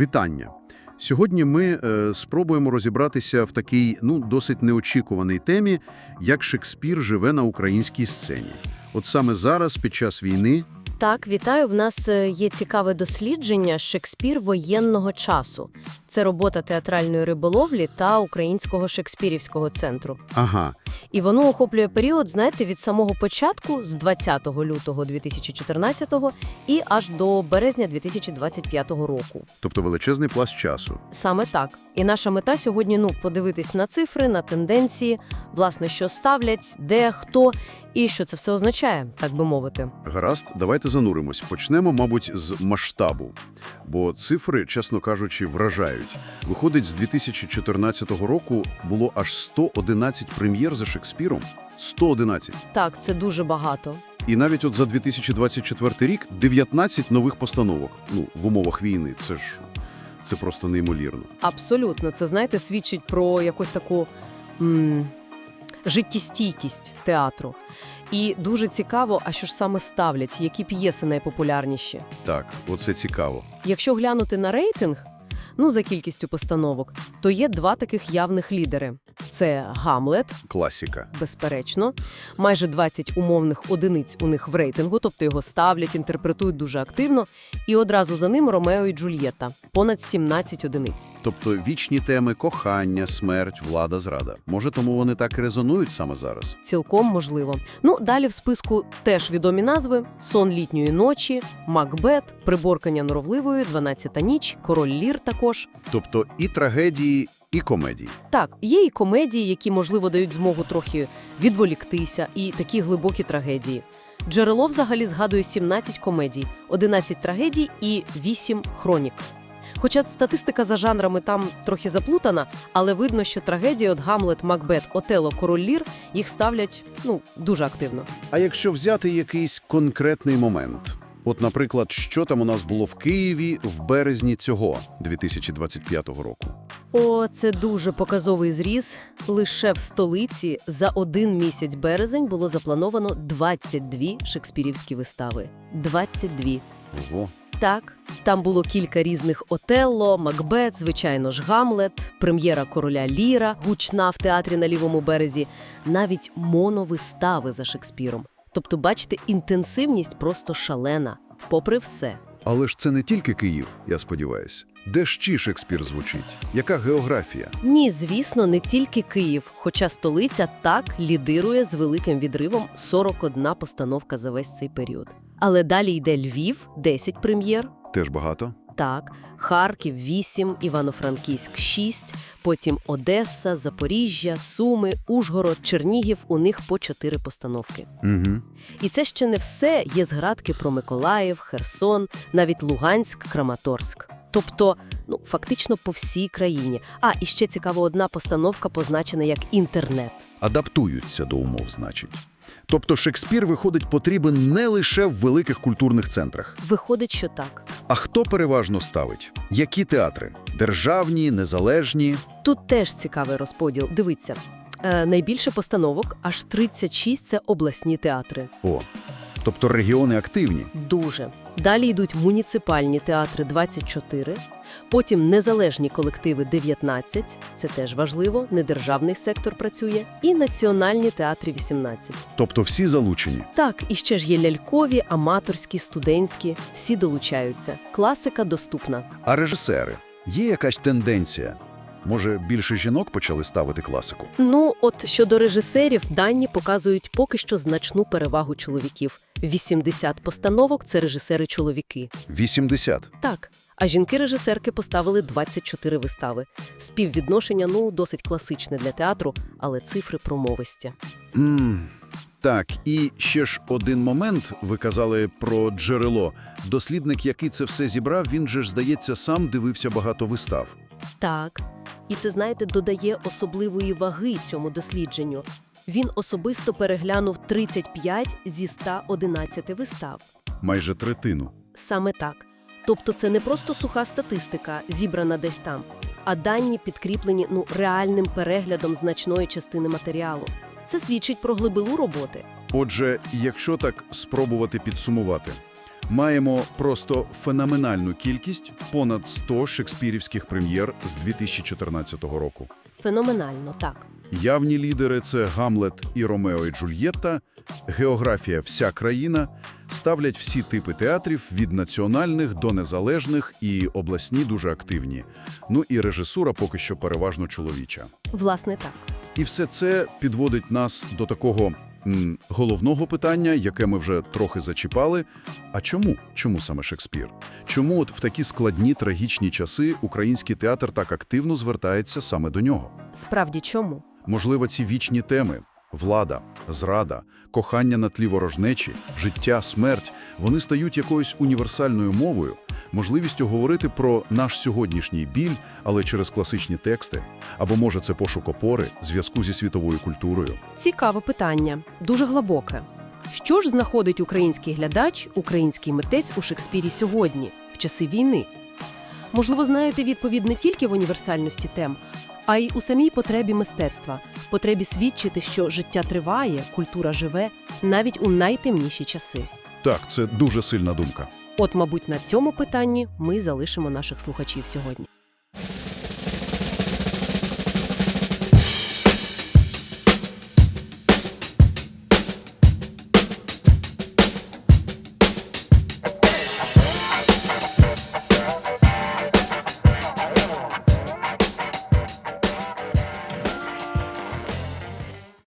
Вітання. Сьогодні ми е, спробуємо розібратися в такій, ну, досить неочікуваній темі, як Шекспір живе на українській сцені. От саме зараз, під час війни, Так, вітаю. В нас е, є цікаве дослідження Шекспір воєнного часу. Це робота театральної риболовлі та Українського Шекспірівського центру. ага, І воно охоплює період, знаєте, від самого початку, з 20 лютого 2014 і аж до березня 2025 року. тобто величезний пласт часу. Саме так. І наша мета сьогодні ну подивитись на цифри, на тенденції, власне, що ставлять, де, хто і що це все означає, так би мовити. Гаразд, давайте зануримось. Почнемо, мабуть, з масштабу. Бо цифри, чесно кажучи, вражають. Виходить, з 2014 року було аж 111 прем'єр за Шекспіром. 111. Так, це дуже багато. І навіть от за 2024 рік 19 нових постановок. Ну, в умовах війни. Це ж це просто неймовірно. Абсолютно, це знаєте, свідчить про якусь таку м- життєстійкість театру. І дуже цікаво, а що ж саме ставлять, які п'єси найпопулярніші. Так, оце цікаво. Якщо глянути на рейтинг, ну за кількістю постановок, то є два таких явних лідери: це Гамлет, Класіка. безперечно, майже 20 умовних одиниць у них в рейтингу, тобто його ставлять, інтерпретують дуже активно. І одразу за ним Ромео і Джульєта, понад 17 одиниць. Тобто вічні теми кохання, смерть, влада, зрада. Може, тому вони так і резонують саме зараз. Цілком можливо. Ну, далі в списку теж відомі назви: Сон літньої ночі, Макбет, Приборкання норовливої, Дванадцята ніч, Король Лір також. Тобто і трагедії, і комедії. Так, є і комедії, які, можливо, дають змогу трохи відволіктися, і такі глибокі трагедії. Джерело взагалі згадує 17 комедій, 11 трагедій і 8 хронік. Хоча статистика за жанрами там трохи заплутана, але видно, що трагедії от Гамлет, Макбет, Отело, Король Лір їх ставлять ну дуже активно. А якщо взяти якийсь конкретний момент, от, наприклад, що там у нас було в Києві в березні цього 2025 року? О, це дуже показовий зріз. Лише в столиці за один місяць березень було заплановано 22 шекспірівські вистави. 22. Ого. Так, там було кілька різних Отелло, Макбет, звичайно ж, Гамлет, прем'єра короля Ліра, гучна в театрі на лівому березі, навіть моновистави за Шекспіром. Тобто, бачите, інтенсивність просто шалена, попри все. Але ж це не тільки Київ, я сподіваюся. Де ще Шекспір звучить? Яка географія? Ні, звісно, не тільки Київ, хоча столиця так лідирує з великим відривом 41 постановка за весь цей період. Але далі йде Львів, 10 прем'єр. Теж багато. Так, Харків 8, Івано-Франківськ 6, потім Одеса, Запоріжжя, Суми, Ужгород, Чернігів, у них по 4 постановки. Угу. І це ще не все, є згадки про Миколаїв, Херсон, навіть Луганськ, Краматорськ. Тобто, ну, фактично по всій країні. А, і ще цікаво, одна постановка позначена як інтернет. Адаптуються до умов, значить. Тобто Шекспір, виходить, потрібен не лише в великих культурних центрах. Виходить, що так. А хто переважно ставить? Які театри? Державні, незалежні? Тут теж цікавий розподіл. Дивіться, е, найбільше постановок, аж 36 – це обласні театри. О, тобто регіони активні. Дуже. Далі йдуть муніципальні театри 24, потім незалежні колективи 19, це теж важливо, недержавний сектор працює, і національні театри 18. Тобто всі залучені. Так, і ще ж є лялькові, аматорські, студентські, всі долучаються. Класика доступна. А режисери? Є якась тенденція? Може, більше жінок почали ставити класику? Ну, от щодо режисерів, дані показують поки що значну перевагу чоловіків. 80 постановок це режисери-чоловіки. 80. Так, а жінки-режисерки поставили 24 вистави. Співвідношення, ну, досить класичне для театру, але цифри промовисті. М, Так, і ще ж один момент, ви казали про джерело. Дослідник, який це все зібрав, він же ж, здається, сам дивився багато вистав. Так, і це, знаєте, додає особливої ваги цьому дослідженню. Він особисто переглянув 35 зі 111 вистав. Майже третину. Саме так. Тобто це не просто суха статистика, зібрана десь там, а дані підкріплені ну, реальним переглядом значної частини матеріалу. Це свідчить про глибину роботи. Отже, якщо так спробувати підсумувати, Маємо просто феноменальну кількість понад 100 шекспірівських прем'єр з 2014 року. Феноменально, так. Явні лідери – це Гамлет і Ромео і Джульєтта, географія «Вся країна», ставлять всі типи театрів від національних до незалежних і обласні дуже активні. Ну і режисура поки що переважно чоловіча. Власне, так. І все це підводить нас до такого головного питання, яке ми вже трохи зачіпали. А чому? Чому саме Шекспір? Чому от в такі складні трагічні часи український театр так активно звертається саме до нього? Справді, чому? Можливо, ці вічні теми – влада, зрада, кохання на тлі ворожнечі, життя, смерть – вони стають якоюсь універсальною мовою, можливістю говорити про наш сьогоднішній біль, але через класичні тексти. Або, може, це пошук опори, зв'язку зі світовою культурою. Цікаве питання, дуже глибоке. Що ж знаходить український глядач, український митець у Шекспірі сьогодні, в часи війни? Можливо, знаєте відповідь не тільки в універсальності тем, а й у самій потребі мистецтва, потребі свідчити, що життя триває, культура живе навіть у найтемніші часи. Так, це дуже сильна думка. От, мабуть, на цьому питанні ми залишимо наших слухачів сьогодні.